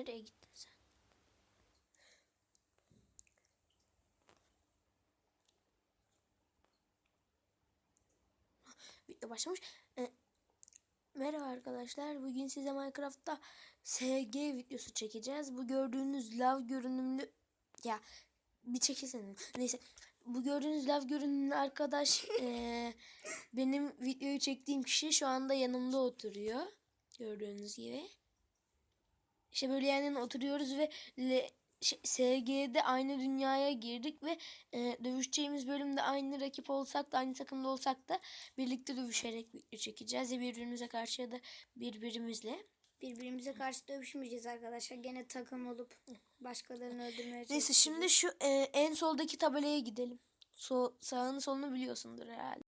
Nereye gittin sen? Video başlamış. Ee, merhaba arkadaşlar. Bugün size Minecraft'ta SG videosu çekeceğiz. Bu gördüğünüz lav görünümlü ya bir çekilsene. Neyse. Bu gördüğünüz lav görünümlü arkadaş eee, benim videoyu çektiğim kişi şu anda yanımda oturuyor. Gördüğünüz gibi. İşte böyle yan yana oturuyoruz ve le, şey, SG'de aynı dünyaya girdik ve e, dövüşeceğimiz bölümde aynı rakip olsak da aynı takımda olsak da birlikte dövüşerek video çekeceğiz. Ya birbirimize karşı ya da birbirimizle. Birbirimize karşı dövüşmeyeceğiz arkadaşlar. Gene takım olup başkalarını öldürmeye Neyse şimdi şu e, en soldaki tabelaya gidelim. So, sağını solunu biliyorsundur herhalde.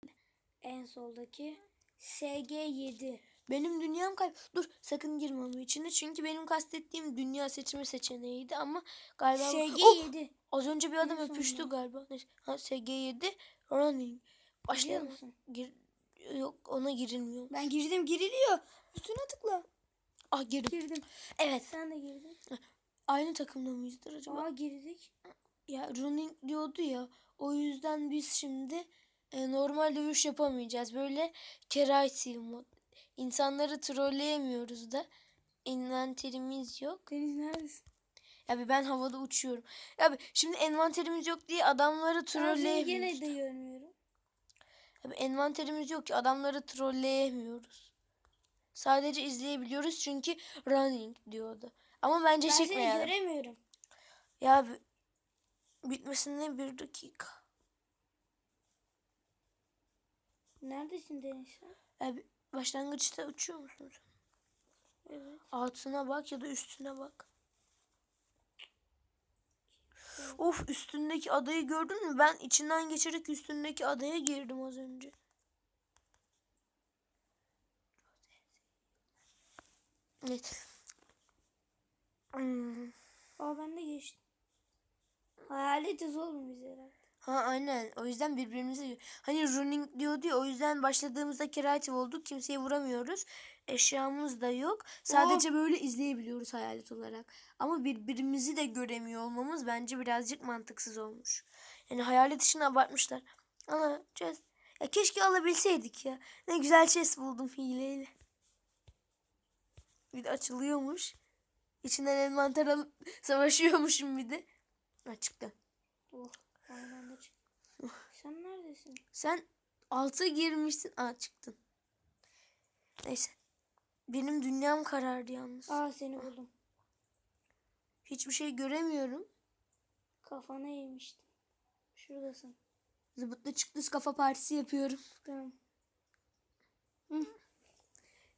En soldaki SG7. Benim dünyam kayıp. Dur sakın girme onun içine. Çünkü benim kastettiğim dünya seçimi seçeneğiydi ama galiba... Oh! SG7. Az önce bir adam öpüştü sonunda. galiba. Neyse. Ha, SG7 running. Başlayalım. Musun? Gir, yok ona girilmiyor. Ben girdim giriliyor. Üstüne tıkla. Ah girdim. Girdim. Evet. Sen de girdin. Aynı takımda mıyızdır acaba? Aa girdik. Ya running diyordu ya. O yüzden biz şimdi e, normal dövüş yapamayacağız. Böyle keraysi mod. İnsanları trolleyemiyoruz da. Envanterimiz yok. Deniz neredesin? Ya bir ben havada uçuyorum. Ya bir şimdi envanterimiz yok diye adamları Ben seni trolleyemiyoruz. gene de görmüyorum. Ya bir envanterimiz yok ki adamları trolleyemiyoruz. Sadece izleyebiliyoruz çünkü running diyordu. Ama bence Ben seni çekmeyelim. göremiyorum. Ya bitmesine bir dakika. Neredesin Deniz sen? Başlangıçta uçuyor musun sen? Evet. Altına bak ya da üstüne bak. Of üstündeki adayı gördün mü? Ben içinden geçerek üstündeki adaya girdim az önce. Evet. Hmm. Aa ben de geçtim. Hayaletiz oğlum biz herhalde. Ha aynen. O yüzden birbirimize hani running diyordu ya o yüzden başladığımızda kreatif olduk. Kimseyi vuramıyoruz. Eşyamız da yok. Sadece böyle izleyebiliyoruz hayalet olarak. Ama birbirimizi de göremiyor olmamız bence birazcık mantıksız olmuş. Yani hayalet işini abartmışlar. Ama chest ya keşke alabilseydik ya. Ne güzel chest buldum hileyle. Bir de açılıyormuş. İçinden envanter alıp savaşıyormuşum bir de. Ha çıktı. Oh. Sen neredesin? Sen altı girmişsin. Aa çıktın. Neyse. Benim dünyam karardı yalnız. Aa seni buldum. Hiçbir şey göremiyorum. Kafana yemiştim. Şuradasın. Zıbıtlı çıktı kafa partisi yapıyorum. Tamam.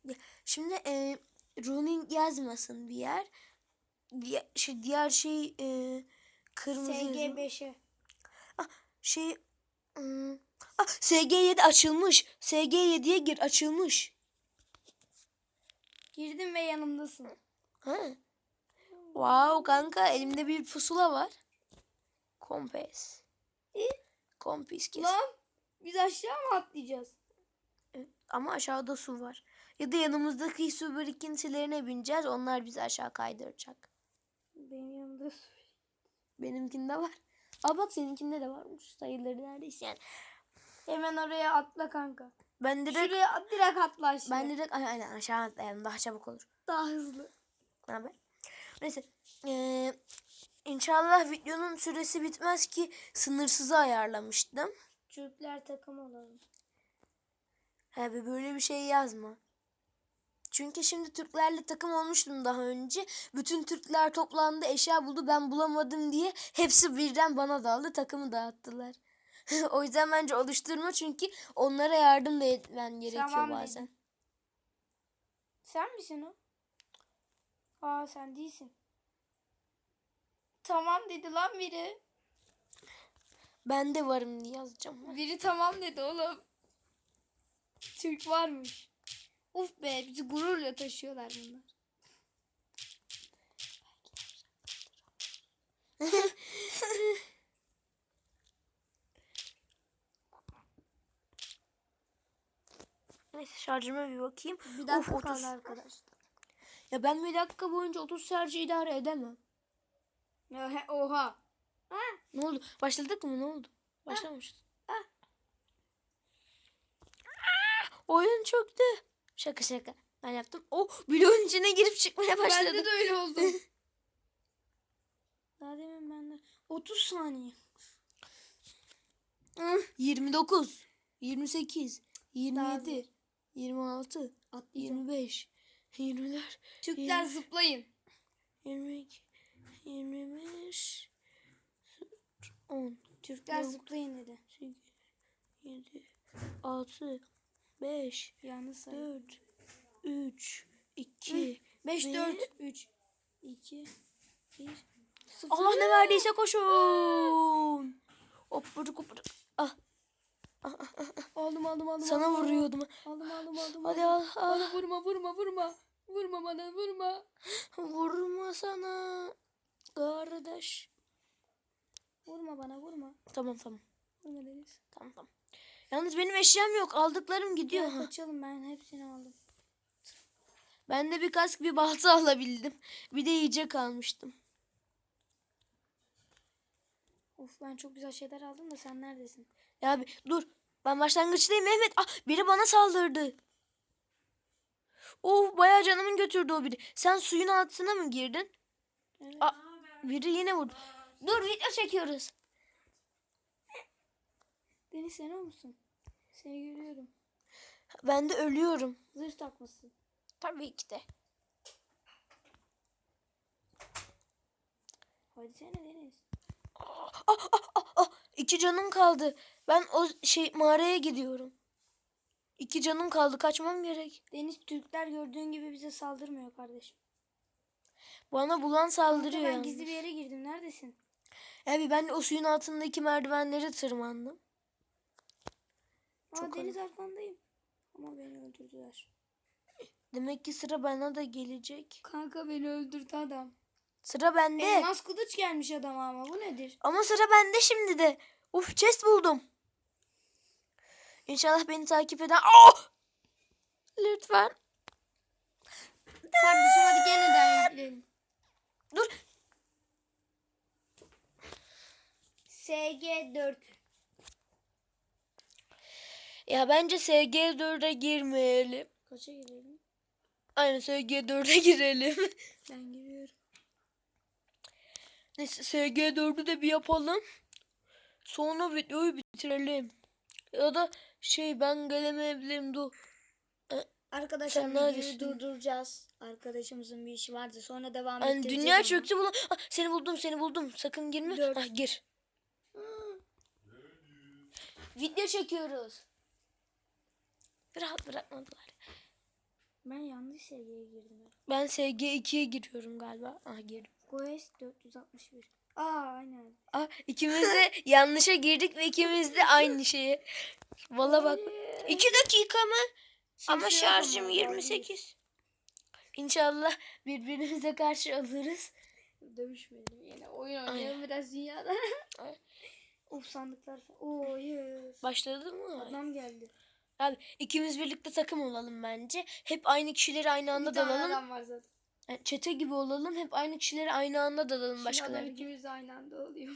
Ya, Şimdi e, running yazmasın bir yer. Diğer şey, diğer şey e, kırmızı yazıyor. SG5'e. Şey hmm, ah, SG7 açılmış. SG7'ye gir açılmış. Girdim ve yanımdasın. Ha. Wow kanka elimde bir pusula var. Kompes. E? Kompis kes. Lan biz aşağı mı atlayacağız? Ama aşağıda su var. Ya da yanımızdaki su birikintilerine bineceğiz. Onlar bizi aşağı kaydıracak. Benim yanımda su. Benimkinde var. Aa bak seninkinde de varmış. Sayıları neredeyse yani. Hemen oraya atla kanka. Ben direkt Şuraya at- direkt atla aşağı. ben direkt ay- aynen aşağı atlayalım. Daha çabuk olur. Daha hızlı. Ne haber? Neyse. Ee, inşallah videonun süresi bitmez ki sınırsızı ayarlamıştım. Türkler takım olalım. Abi böyle bir şey yazma. Çünkü şimdi Türklerle takım olmuştum daha önce. Bütün Türkler toplandı eşya buldu ben bulamadım diye hepsi birden bana daldı takımı dağıttılar. o yüzden bence oluşturma çünkü onlara yardım da etmen gerekiyor Tamam bazen. dedim. Sen misin o? Aa sen değilsin. Tamam dedi lan biri. Ben de varım diye yazacağım. Biri tamam dedi oğlum. Türk varmış. Uf be bizi gururla taşıyorlar bunlar. Neyse şarjıma bir bakayım. Bir Of, dakika 30. kaldı arkadaşlar. Ya ben bir dakika boyunca 30 şarjı idare edemem. Ya he, oha. Ne oldu? Başladık mı? Ne oldu? Başlamışız. ah. Ah, Oyun çöktü. Şaka şaka. Ben yaptım. Oh bloğun içine girip çıkmaya başladı. Bende de öyle oldu. Daha demin bende 30 saniye. 29, 28, Daha 27, 26, 25, 24, Türkler Yirmi- zıplayın. 22, 25, 10, Türkler zıplayın dedi. 8, 7, 6, 5, Yalnız say. 4, 3, 2, 5 Ve- 4 3 2 1 0 Allah ne verdiyse koşun. Hoppuruk hoppuruk. Ah Aldım aldım aldım. sana aldım, vuruyordum. Aldım aldım aldım. Hadi al. al. Bana vurma vurma vurma. Vurma bana vurma. Vurma sana. Kardeş. Vurma bana vurma. Tamam tamam. Vurma Deniz. Tamam tamam. Yalnız benim eşyam yok. Aldıklarım gidiyor. Ha. kaçalım ben hepsini aldım. Ben de bir kask bir balta alabildim. Bir de yiyecek almıştım. Of ben çok güzel şeyler aldım da sen neredesin? Ya bir dur. Ben başlangıçtayım Mehmet. Ah biri bana saldırdı. Oh bayağı canımın götürdü o biri. Sen suyun altına mı girdin? Evet. Aa, biri yine vurdu. Dur video çekiyoruz. Deniz sen o musun? Seni görüyorum. Ben de ölüyorum. Zırh takması. Tabii ki de. Hadi sene Deniz. Ah, iki canım kaldı. Ben o şey mağaraya gidiyorum. İki canım kaldı. Kaçmam gerek. Deniz Türkler gördüğün gibi bize saldırmıyor kardeşim. Bana bulan saldırıyor ben yalnız. gizli bir yere girdim. Neredesin? Abi ben o suyun altındaki merdivenleri tırmandım. Aa Çok Deniz arkandayım. Ama beni öldürdüler. Demek ki sıra bana da gelecek. Kanka beni öldürdü adam. Sıra bende. Elmas kılıç gelmiş adama ama bu nedir? Ama sıra bende şimdi de. Uf chest buldum. İnşallah beni takip eden... Oh! Lütfen. Kardeşim hadi yeniden yükleyelim. Dur. SG4. Ya bence SG4'e girmeyelim. Kaça girelim? Aynen SG4'e girelim. Ben giriyorum. Neyse SG4'ü de bir yapalım. Sonra videoyu bitirelim. Ya da şey ben gelemeyebilirim dur. Arkadaşlar Sen videoyu neredesin? durduracağız. Arkadaşımızın bir işi vardı. Sonra devam Yani ettireceğiz dünya ama. çöktü bulan. Ah, seni buldum seni buldum. Sakın girme. Dört. Ah, gir. Video çekiyoruz. Rahat bırakmadılar. Ben yanlış SG'ye girdim. Ben SG2'ye giriyorum galiba. Ah girdim. Quest 461. Aa aynen. Ah ikimiz de yanlışa girdik ve ikimiz de aynı şeye. Valla bak. İki dakika mı? Ama şarjım yapamam, 28. İnşallah birbirimize karşı alırız. Dövüşmeyelim yine. Oyun oynayalım biraz dünyada. Ay. Uf sandıklar falan. Oo yes. Başladı mı? Adam geldi. Abi ikimiz birlikte takım olalım bence. Hep aynı kişileri aynı anda Bir tane dalalım. adam var zaten. Yani çete gibi olalım. Hep aynı kişileri aynı anda dalalım Şimdi adam ikimiz de aynı anda oluyor.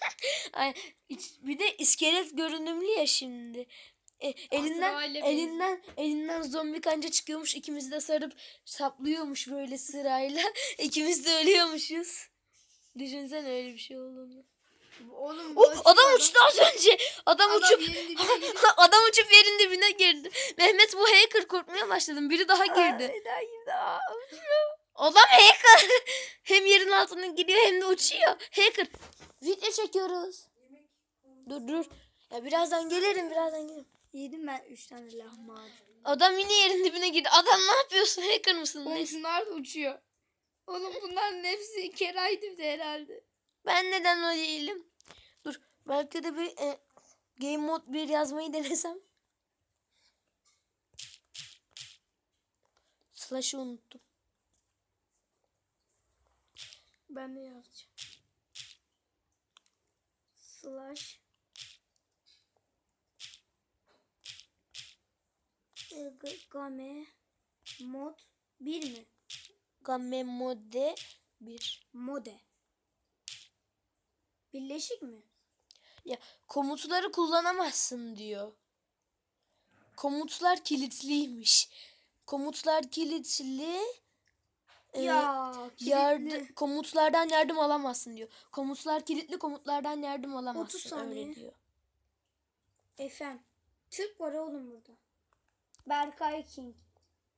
Ay, hiç- bir de iskelet görünümlü ya şimdi. E, elinden Azrail'e elinden elinden zombi kanca çıkıyormuş. İkimizi de sarıp saplıyormuş böyle sırayla. İkimiz de ölüyormuşuz. Düşünsene öyle bir şey olduğunu. Oğlum açık adam uçtu az önce. Adam, Adam uçup girdi. adam uçup yerin dibine girdi. Mehmet bu hacker korkmaya başladım. Biri daha girdi. Daha Adam hacker. hem yerin altına gidiyor hem de uçuyor. Hacker. Video çekiyoruz. Dur dur. Ya birazdan gelirim birazdan gelirim. Yedim ben 3 tane lahmacun. Adam yine yerin dibine girdi. Adam ne yapıyorsun? Hacker mısın? Oğlum şunlar da uçuyor. Oğlum bunların hepsi keraydı herhalde. Ben neden o değilim? Belki de bir e, game mode 1 yazmayı denesem. Slash'ı unuttum. Ben de yazacağım. Slash G- Game mod 1 mi? Gamemode 1. Mode. Birleşik mi? Ya komutları kullanamazsın diyor. Komutlar kilitliymiş. Komutlar kilitli. Ee, ya yardım, komutlardan yardım alamazsın diyor. Komutlar kilitli komutlardan yardım alamazsın 30 saniye. öyle diyor. Efendim. Türk var oğlum burada. Berkay King.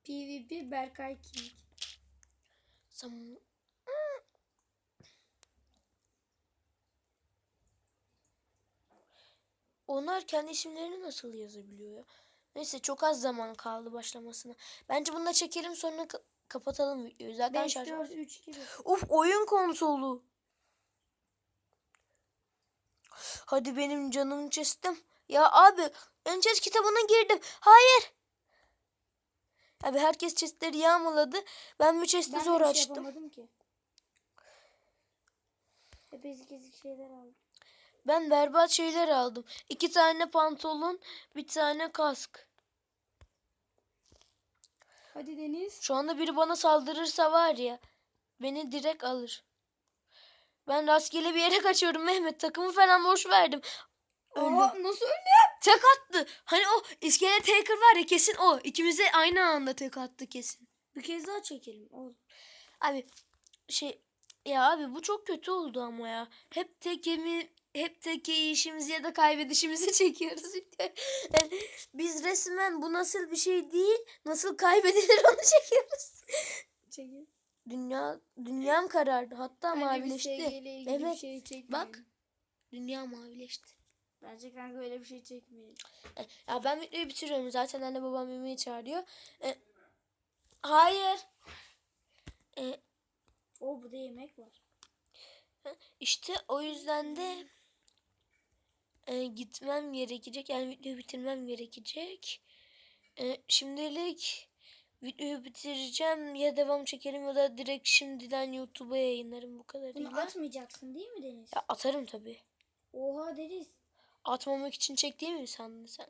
PvP Berkay King. Sam- Onlar kendi isimlerini nasıl yazabiliyor ya? Neyse çok az zaman kaldı başlamasına. Bence bunu da çekelim sonra ka- kapatalım videoyu. Zaten 5, şarj 4, 3 gibi. Uf oyun konsolu. Hadi benim canım chest'im. Ya abi ön chest kitabına girdim. Hayır. Abi herkes chestleri yağmaladı. Ben bu chest'i Ben de zor bir şey açtım. yapamadım ki. Hep ezik ezik şeyler aldım. Ben berbat şeyler aldım. İki tane pantolon, bir tane kask. Hadi Deniz. Şu anda biri bana saldırırsa var ya beni direkt alır. Ben rastgele bir yere kaçıyorum Mehmet. Takımı falan boş verdim. Öldüm. Aa, nasıl öldü? Tek attı. Hani o iskelet hacker var ya kesin o. İkimize aynı anda tek attı kesin. Bir kez daha çekelim oğlum. Abi şey ya abi bu çok kötü oldu ama ya. Hep tekemi hep tek işimizi ya da kaybedişimizi çekiyoruz. Biz resmen bu nasıl bir şey değil, nasıl kaybedilir onu çekiyoruz. Çekelim. Dünya dünyam karardı. Hatta biz mavileşti. ilgili bir Evet. şey çekmeyelim. Bak. Dünya mavileşti. Bence kanka öyle bir şey çekmeyelim. E, Ya ben videoyu bitiriyorum. Zaten anne babam yemeği çağırıyor. E, hayır. E, O burada yemek var. işte o yüzden de e, gitmem gerekecek. Yani videoyu bitirmem gerekecek. E, şimdilik videoyu bitireceğim. Ya devam çekerim ya da direkt şimdiden YouTube'a yayınlarım bu Bunu kadarıyla. atmayacaksın değil mi Deniz? Ya atarım tabii. Oha Deniz. Atmamak için çek değil mi sandın sen?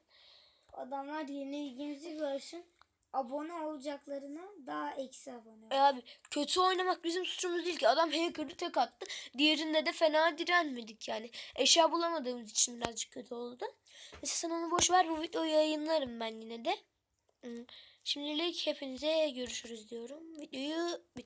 Adamlar yeni ilgimizi görsün. Abone olacaklarına daha eksi abone. E abi kötü oynamak bizim suçumuz değil ki. Adam hacker'ı tek attı. Diğerinde de fena direnmedik yani. Eşya bulamadığımız için birazcık kötü oldu. Neyse sen onu boş ver. Bu videoyu yayınlarım ben yine de. Şimdilik hepinize görüşürüz diyorum. Videoyu bitir.